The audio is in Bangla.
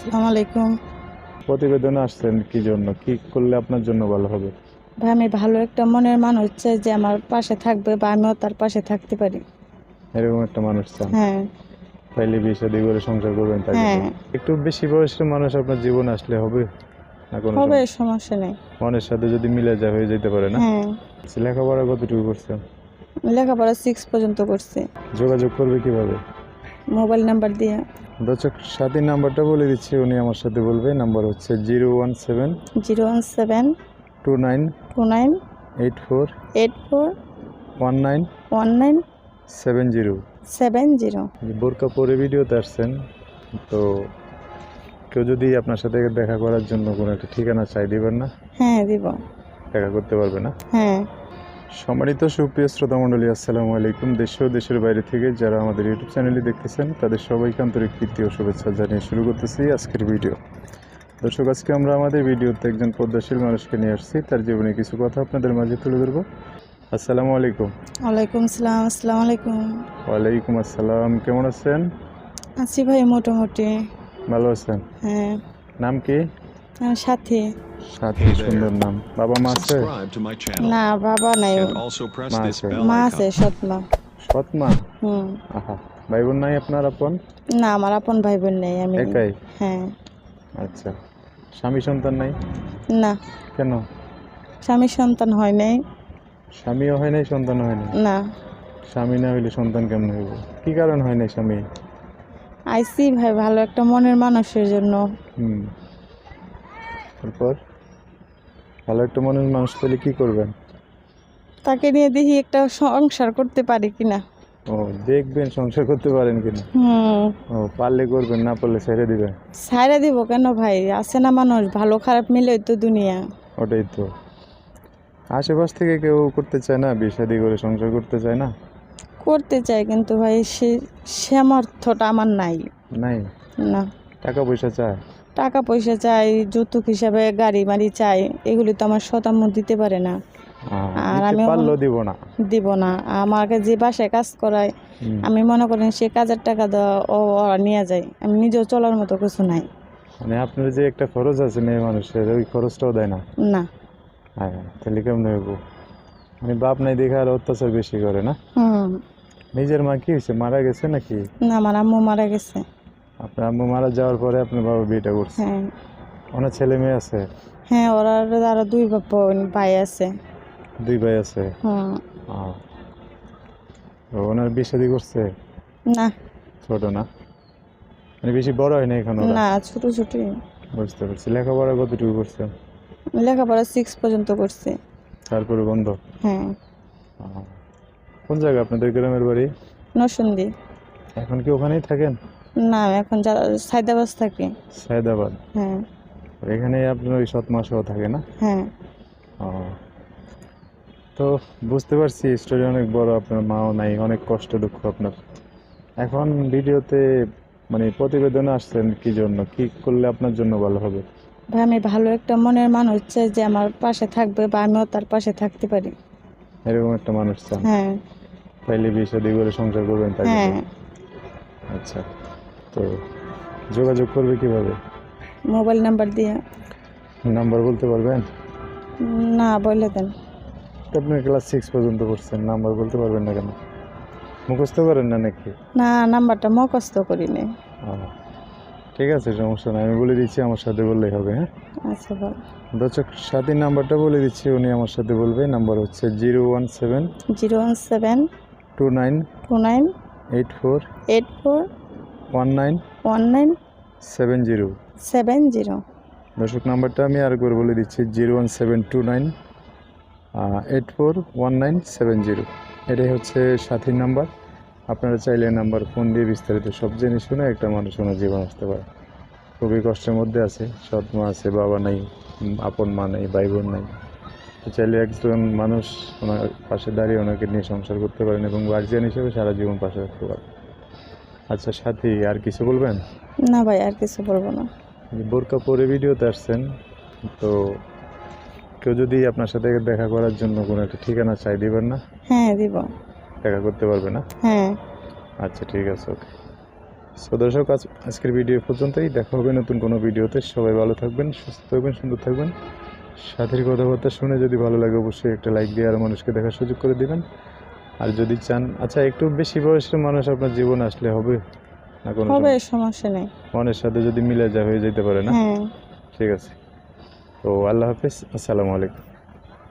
আসসালামু আলাইকুম। প্রতিবেদনে আসছেন কি জন্য? কি করলে আপনার জন্য ভালো হবে? ভাই আমি ভালো একটা মনের মানুষ চাই যে আমার পাশে থাকবে বা আমিও তার পাশে থাকতে পারি। এরকম একটা মানুষ চান? হ্যাঁ। তাইলে বিয়ে শাদী করে সংসার করবেন তাই হ্যাঁ। একটু বেশি বয়সের মানুষ আপনার জীবনে আসলে হবে? না কোনো হবে সমস্যা? সমস্যা নেই। মনের সাথে যদি মিলে যায় হয়ে যেতে পারে না? হ্যাঁ। লেখাপড়া কতটুকু করছেন? লেখাপড়া সিক্স পর্যন্ত করছি। যোগাযোগ করবে কীভাবে? মোবাইল নাম্বার দিয়ে। দর্শক সাথী নাম্বারটা বলে দিচ্ছি উনি আমার সাথে বলবে। নাম্বার হচ্ছে zero one seven zero one seven two nine two nine eight four eight four one nine one nine seven zero. Seven zero. বোরকা পরে ভিডিওতে আসছেন তো কেউ যদি আপনার সাথে দেখা করার জন্য কোনো একটা ঠিকানা চাই দিবেন না? হ্যাঁ দিব। দেখা করতে পারবে না? হ্যাঁ। সম্মানিত সুপ্রিয় শ্রোতা মণ্ডলী আসসালামু আলাইকুম। দেশ ও দেশের বাইরে থেকে যারা আমাদের ইউটিউব চ্যানেলে দেখতেছেন তাদের সবাইকে আন্তরিক প্রীতি ও শুভেচ্ছা জানিয়ে শুরু করতেছি আজকের ভিডিও। দর্শক আজকে আমরা আমাদের ভিডিওতে একজন পদ্মাশীল মানুষকে নিয়ে আসছি। তার জীবনে কিছু কথা আপনাদের মাঝে তুলে ধরবো। আসসালামু আলাইকুম। ওয়ালাইকুম আসসালাম আসসালামু আলাইকুম। ওয়ালাইকুম আসসালাম। কেমন আছেন? আছি ভাই মোটামুটি। ভালো আছেন? হ্যাঁ। নাম কি? আমার সাথে। সাথী সুন্দর নাম। বাবা মা আছে? না বাবা নাই। মা আছে। সৎ মা সৎ মা হুম। আহা ভাই বোন নাই আপনার আপন? না আমার আপন ভাই বোন নেই আমি একাই? হ্যাঁ। আচ্ছা। স্বামী সন্তান নাই? না। কেন? স্বামীর সন্তান হয় নাই। স্বামীও হয় নাই সন্তান হয় নাই? না। স্বামী না হইলে সন্তান কেমন হইব? কি কারণ হয় নাই স্বামী? আইসি ভাই ভালো একটা মনের মানুষের জন্য। হুম। তারপর ভালো একটা মনের মানুষ পেলে কি করবেন? তাকে নিয়ে দেখি একটা সংসার করতে পারি কিনা। ও দেখবেন সংসার করতে পারেন কিনা। ও পারলে করবেন না পারলে ছেড়ে দিবেন ছাইরা দিব কেন ভাই? আছে না মানুষ ভালো খারাপ মিলেই তো দুনিয়া। ওটাই তো। আশেপাশ থেকে কেউ করতে চায় না? বিয়ে শাদি করে সংসার করতে চায় না? করতে চায় কিন্তু ভাই সে সামর্থ্যটা আমার নাই। নাই? না। টাকা পয়সা চায়? টাকা পয়সা চাই যৌতুক হিসাবে গাড়ি মাড়ি চাই এগুলি তো আমার শতাম্য দিতে পারে না। আর আমি দিব না। দিব না। আমাকে যে বাসায় কাজ করায় আমি মনে করেন সে কাজের টাকা দেওয়া ও নিয়ে যায়। আমি নিজেও চলার মতো কিছু নাই। মানে আপনার যে একটা খরচ আছে মেয়ে মানুষের ওই খরচটাও দেয় না? না। হ্যাঁ তাহলে কেমন হইব? মানে বাপ নাই দেখে আর অত্যাচার বেশি করে না? নিজের মা কি হয়েছে মারা গেছে নাকি? না আমার আম্মু মারা গেছে। আপনার আম্মু মারা যাওয়ার পরে আপনার বাবা বিয়েটা করছে হ্যাঁ। ওনার ছেলে মেয়ে আছে? হ্যাঁ ওরা আরও দুই বোন ভাই আছে। দুই ভাই আছে? হুম আহ। তো ওনার বিয়ে শাদি করছে? না। ছোট না? মানে বেশি বড় হয় না এখন ওরা? না ছোট ছোট। বুঝতে পারছি। লেখাপড়া কতটুকু করছে? লেখাপড়া সিক্স পর্যন্ত করছে। তারপরে বন্ধ? হ্যাঁ। আহ। কোন জায়গা আপনাদের গ্রামের বাড়ি? নসুন্দি এখন কি ওখানেই থাকেন? না এখন সাইদাবাস থাকি। সায়দাবাদ? হ্যাঁ। এখানে আপনার ওই সৎ মাসও থাকে না? হ্যাঁ। তো বুঝতে পারছি স্টোরি অনেক বড় আপনার মাও নাই অনেক কষ্ট দুঃখ আপনার। এখন ভিডিওতে মানে প্রতিবেদনে আসছেন কি জন্য? কি করলে আপনার জন্য ভালো হবে? ভাই আমি ভালো একটা মনের মানুষ চাই যে আমার পাশে থাকবে বা আমিও তার পাশে থাকতে পারি। এরকম একটা মানুষ চান? হ্যাঁ। তাইলে বিয়ে শাদী করে সংসার করবেন তাই হ্যাঁ। আচ্ছা। তো যোগাযোগ করবে কীভাবে? মোবাইল নাম্বার দিয়ে। নাম্বার বলতে পারবেন? না বলে দেন। তো আপনি ক্লাস সিক্স পর্যন্ত পড়ছেন নাম্বার বলতে পারবেন না কেন? মুখস্থ করেন না নাকি? না নাম্বারটা মুখস্থ করি নি ঠিক আছে সমস্যা নাই। আমি বলে দিচ্ছি আমার সাথে বললেই হবে হ্যাঁ? আচ্ছা বল। দর্শক সাথী নাম্বারটা বলে দিচ্ছি উনি আমার সাথে বলবে। নাম্বার হচ্ছে zero one seven zero one seven two nine two nine eight four eight four one nine one nine seven zero. Seven zero দর্শক নাম্বারটা আমি আরেকবার বলে দিচ্ছি zero one seven two nine eight four one nine seven zero. এটাই হচ্ছে সাথীর নাম্বার। আপনারা চাইলে নাম্বার ফোন দিয়ে বিস্তারিত সব জেনে শুনে একটা মানুষ ওনার জীবন আসতে পারে। খুবই কষ্টের মধ্যে আছে সৎ মা আছে বাবা নাই আপন মা নেই ভাই বোন নাই। তো চাইলে একজন মানুষ ওনার পাশে দাঁড়িয়ে ওনাকে নিয়ে সংসার করতে পারেন এবং গার্জিয়ান হিসেবে সারা জীবন পাশে রাখতে পারেন। আচ্ছা সাথী আর কিছু বলবেন? না ভাই আর কিছু বলব না। বোরকা পরে ভিডিওতে আসছেন তো কেউ যদি আপনার সাথে দেখা করার জন্য কোনো একটা ঠিকানা চাই দিবেন না? হ্যাঁ দিব। দেখা করতে পারবে না? হ্যাঁ। আচ্ছা ঠিক আছে ওকে। সো দর্শক আজ আজকের ভিডিও পর্যন্তই। দেখা হবে নতুন কোনো ভিডিওতে। সবাই ভালো থাকবেন সুস্থ থাকবেন সুন্দর থাকবেন। সাথীর কথাবার্তা শুনে যদি ভালো লাগে অবশ্যই একটা লাইক দিয়ে আরও মানুষকে দেখার সুযোগ করে দিবেন। আর যদি চান আচ্ছা একটু বেশি বয়সের মানুষ আপনার জীবন আসলে হবে না কোনো হবে সমস্যা? নেই। মনের সাথে যদি মিলে যা হয়ে যেতে পারে না? হ্যাঁ। ঠিক আছে। তো আল্লাহ হাফিজ আসসালামু আলাইকুম।